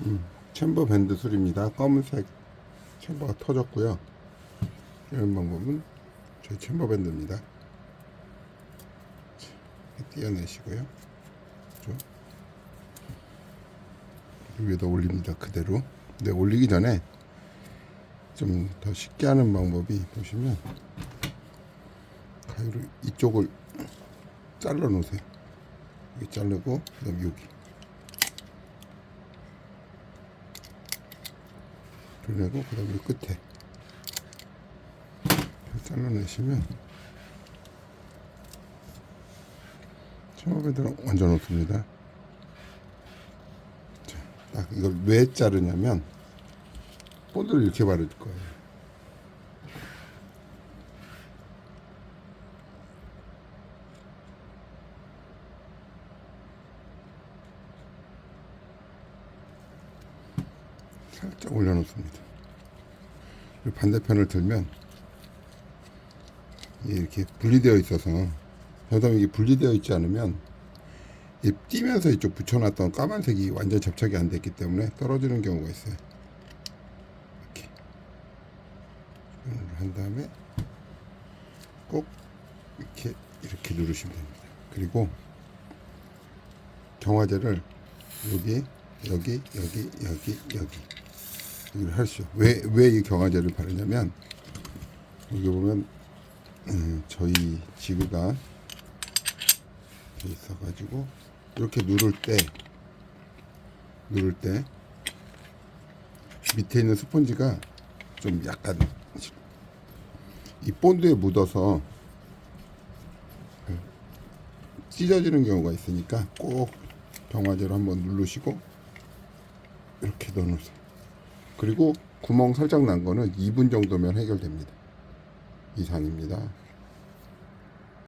음, 챔버 밴드 술입니다. 검은색 챔버가 터졌고요. 이런 방법은 저희 챔버 밴드입니다. 좀 위에다 올립니다. 그대로. 근데 올리기 전에 좀 더 쉽게 하는 방법이 보시면 가위로 이쪽을 잘라 놓으세요. 여기 자르고 그다음 여기 그리고 그다음 이 끝에 잘라내시면 완전 없습니다. 자, 딱 이걸 왜 자르냐면 본드를 이렇게 바를 거예요. 살짝 올려놓습니다. 반대편을 들면 이렇게 분리되어 있어서 이게 분리되어 있지 않으면 이 띄면서 이쪽 붙여놨던 까만색이 완전 접착이 안 됐기 때문에 떨어지는 경우가 있어요. 이렇게 한 다음에 꼭 이렇게 이렇게 누르시면 됩니다. 그리고 경화제를 여기 여기 여기 여기 여기 이걸 하시죠. 왜 왜 이 경화제를 바르냐면 여기 보면 음, 저희 이렇게 있어가지고 이렇게 누를 때 누를 때 밑에 있는 스펀지가 좀 약간 이 본드에 묻어서 찢어지는 경우가 있으니까 꼭 경화제로 한번 누르시고 이렇게 넣어놓으세요. 그리고 구멍 살짝 난 거는 2분 정도면 해결됩니다. 이상입니다.